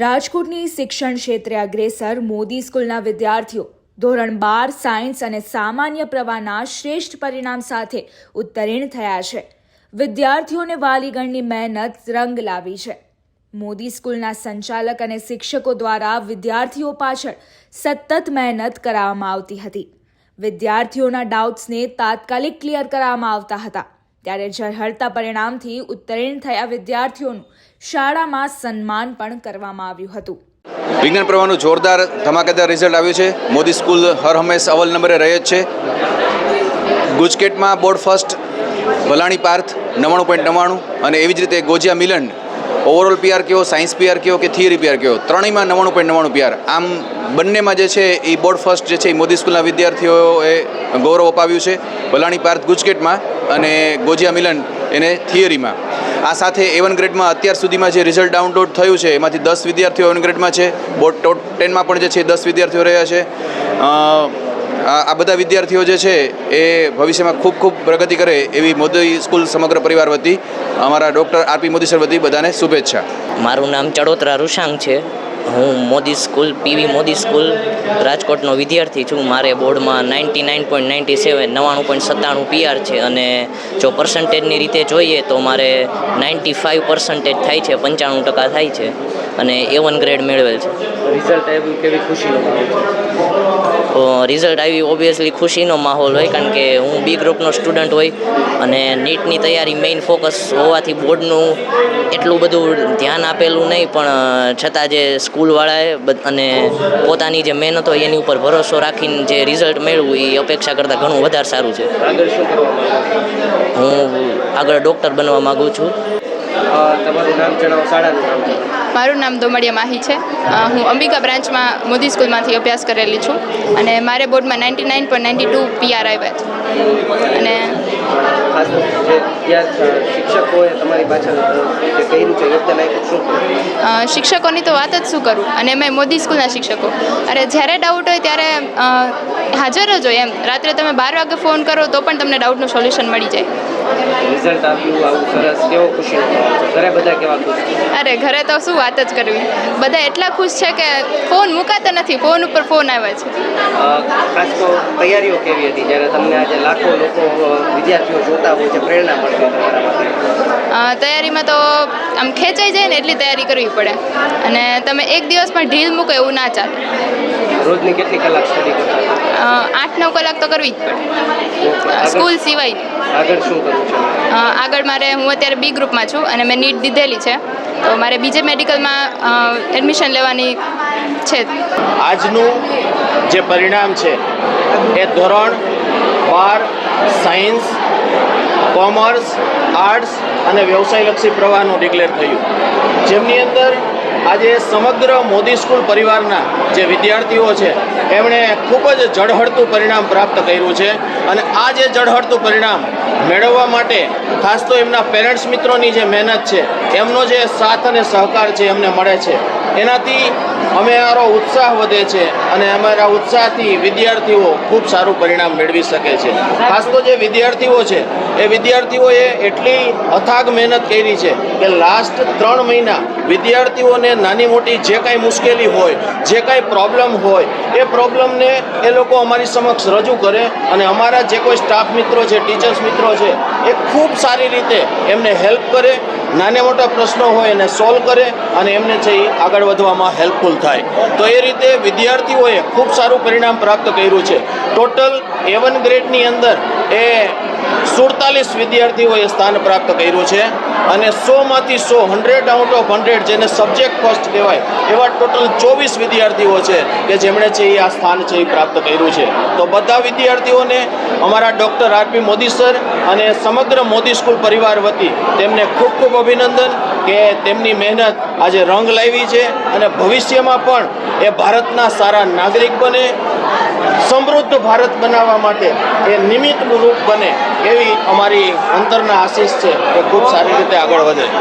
રાજકોટની શિક્ષણ ક્ષેત્રે અગ્રેસર મોદી સ્કૂલના વિદ્યાર્થીઓ ધોરણ બાર સાયન્સ અને સામાન્ય પ્રવાહના શ્રેષ્ઠ પરિણામ સાથે ઉત્તીર્ણ થયા છે. વિદ્યાર્થીઓને વાલીગણની મહેનત રંગ લાવી છે. મોદી સ્કૂલના સંચાલક અને શિક્ષકો દ્વારા વિદ્યાર્થીઓ પાછળ સતત મહેનત કરાવવામાં આવતી હતી. વિદ્યાર્થીઓના ડાઉટ્સને તાત્કાલિક ક્લિયર કરવામાં આવતા હતા. ત્યારે ઝળહળતા પરિણામથી ઉત્તીર્ણ થયા વિદ્યાર્થીઓનું શાળામાં સન્માન પણ કરવામાં આવ્યું હતું. વિજ્ઞાન પ્રવાહનું જોરદાર ધમાકેદાર રિઝલ્ટ આવ્યું છે. મોદી સ્કૂલ હર હંમેશ અવલ નંબરે રહે જ છે. ગુજકેટમાં બોર્ડ ફર્સ્ટ, વલાણી પાર્થ, નવ્વાણું પોઈન્ટ નવ્વાણું અને એવી જ રીતે ગોજિયા મિલન ઓવરઓલ પીઆર કયો સાયન્સ પીઆર કયો કે થિયરી પીઆર કયો ત્રણેયમાં નવ્વાણું પોઈન્ટ નવ્વાણું પીઆર આમ બંનેમાં જે છે એ બોર્ડ ફર્સ્ટ જે છે એ મોદી સ્કૂલના વિદ્યાર્થીઓએ ગૌરવ અપાવ્યું છે. વલાણી પાર્થ ગુજકેટમાં અને ગોજિયા મિલન એને થિયરીમાં. આ સાથે એવન ગ્રેડમાં અત્યાર સુધીમાં જે રિઝલ્ટ ડાઉનલોડ થયું છે, એમાંથી દસ વિદ્યાર્થીઓ એવન ગ્રેડમાં છે. બોર્ડ ટોપ ટેનમાં પણ જે છે દસ વિદ્યાર્થીઓ રહ્યા છે. આ બધા વિદ્યાર્થીઓ જે છે એ ભવિષ્યમાં ખૂબ ખૂબ પ્રગતિ કરે એવી મોદી સ્કૂલ સમગ્ર પરિવાર વતી, અમારા ડૉક્ટર આરપી મોદી સર વતી બધાને શુભેચ્છા. મારું નામ ચડોતરા રૂશાંગ છે. હું Modi school, PV Modi school, રાજકોટનો વિદ્યાર્થી છું. મારે બોર્ડમાં ninety nine point ninety seven, નવ્વાણું પોઈન્ટ સત્તાણું પીઆર છે અને જો પર્સન્ટેજની રીતે જોઈએ તો મારે નાઇન્ટી ફાઇવ પર્સન્ટેજ થાય છે, પંચાણું ટકા થાય છે અને એ વન ગ્રેડ મેળવેલ છે. રિઝલ્ટ આવ્યું કેવી તો રિઝલ્ટ આવી ઓબ્વિયસલી ખુશીનો માહોલ હોય કારણ કે હું બી ગ્રુપનો સ્ટુડન્ટ હોય અને નીટની તૈયારી મેઇન ફોકસ હોવાથી બોર્ડનું એટલું બધું ધ્યાન આપેલું નહીં પણ છતાં જે સ્કૂલવાળાએ અને પોતાની જે મહેનત હોય એની ઉપર ભરોસો રાખીને જે રિઝલ્ટ મેળવું એ અપેક્ષા કરતાં ઘણું વધારે સારું છે? હું આગળ ડૉક્ટર બનવા માગું છું તમારું નામ જણાવો શાળાનું નામ. મારું નામ દોમડિયા માહી છે. હું અંબિકા બ્રાન્ચમાં મોદી સ્કૂલમાંથી અભ્યાસ કરેલી છું અને મારે બોર્ડમાં ninety nine point ninety two PR આવ્યા છે. અને શિક્ષકોની તો વાત જ શું કરું? અને મેં મોદી સ્કૂલના શિક્ષકો. અરે જ્યારે ડાઉટ હોય ત્યારે હાજર જ હોય એમ. રાત્રે તમે બાર વાગે ફોન કરો તો પણ તમને ડાઉટનું સોલ્યુશન મળી જાય. રિઝલ્ટ આવ્યું આવું સરસ કેવો ખુશી ઘરે બધા કેવા ખુશ અરે ઘરે તો શું વાત જ કરવી. બધા એટલા ખુશ છે કે ફોન મુકાતા નથી ફોન ઉપર ફોન આવે છે. ખાસ તો તૈયારીઓ કેવી હતી? જ્યારે તમને આજે લાખો લોકો વિદ્યાર્થીઓ જોતા હોય છે પ્રેરણા મળતી તમારા તૈયારીમાં તો આમ ખેંચાઈ જાય ને એટલી તૈયારી કરવી પડે. અને તમે એક દિવસ પણ ઢીલ મૂકો એવું ના ચાલે. રોજની કેટલી કલાક સ્ટડી કરતા આઠ નવ કલાક તો કરવી જ પડે. સ્કૂલ સિવાય. આગળ શું કરવું છે? આગળ મારે હું અત્યારે બી ગ્રુપમાં છું અને મેં નીટ દીધેલી છે. તો મારે બીજે મેડિકલમાં એડમિશન લેવાની છે. આજનું જે પરિણામ છે એ ધોરણ બાર સાયન્સ કોમર્સ આર્ટ્સ અને વ્યવસાયલક્ષી પ્રવાહનું ડિક્લેર થયું. જેમની અંદર આજે સમગ્ર મોદી સ્કૂલ પરિવારના જે વિદ્યાર્થીઓ છે, એમણે ખૂબ જ જળહળતું પરિણામ પ્રાપ્ત કર્યું છે. અને આ જે જળહળતું પરિણામ મેળવવા માટે ખાસ તો એમના પેરેન્ટ્સ મિત્રોની જે મહેનત છે, એમનો જે સાથ અને સહકાર છે એમને મળે છે. એનાથી અમે અમારો ઉત્સાહ વધે છે અને અમારા ઉત્સાહથી વિદ્યાર્થીઓ ખૂબ સારું પરિણામ મેળવી શકે છે. ખાસ તો જે વિદ્યાર્થીઓ છે, એ વિદ્યાર્થીઓએ એટલી અથાગ મહેનત કરી છે કે લાસ્ટ ત્રણ મહિના વિદ્યાર્થીઓને નાની મોટી જે કાંઈ મુશ્કેલી હોય, જે કાંઈ પ્રોબ્લેમ હોય, એ પ્રોબ્લેમને એ લોકો અમારી સમક્ષ રજૂ કરે અને અમારા જે કોઈ સ્ટાફ મિત્રો છે ટીચર્સ મિત્રો છે, એ ખૂબ સારી રીતે એમને હેલ્પ કરે, નાના મોટા પ્રશ્નો હોય એને સોલ્વ કરે અને એમને છે એ આગળ વધવામાં હેલ્પફુલ થાય. તો એ રીતે વિદ્યાર્થીઓએ ખૂબ સારું પરિણામ પ્રાપ્ત કર્યું છે. ટોટલ એવન ગ્રેડની અંદર એ સુડતાલીસ વિદ્યાર્થીઓએ સ્થાન પ્રાપ્ત કર્યું છે. અને સોમાંથી સો હંડ્રેડ આઉટ ઓફ હંડ્રેડ જેને સબ્જેક્ટ ફર્સ્ટ કહેવાય, એવા ટોટલ ચોવીસ વિદ્યાર્થીઓ છે કે જેમણે છે એ આ સ્થાન છે એ પ્રાપ્ત કર્યું છે. તો બધા વિદ્યાર્થીઓને અમારા ડૉક્ટર આરપી મોદી સર અને સમગ્ર મોદી સ્કૂલ પરિવાર વતી તેમને ખૂબ ખૂબ અભિનંદન કે તેમની મહેનત આજે રંગ લાવી છે અને ભવિષ્યમાં પણ એ ભારતના સારા નાગરિક બને, સમૃદ્ધ ભારત બનાવવા માટે એ નિમિત્ત રૂપ બને એવી અમારી અંતરના આશીષ છે. એ ખૂબ સારી રીતે આગળ વધે.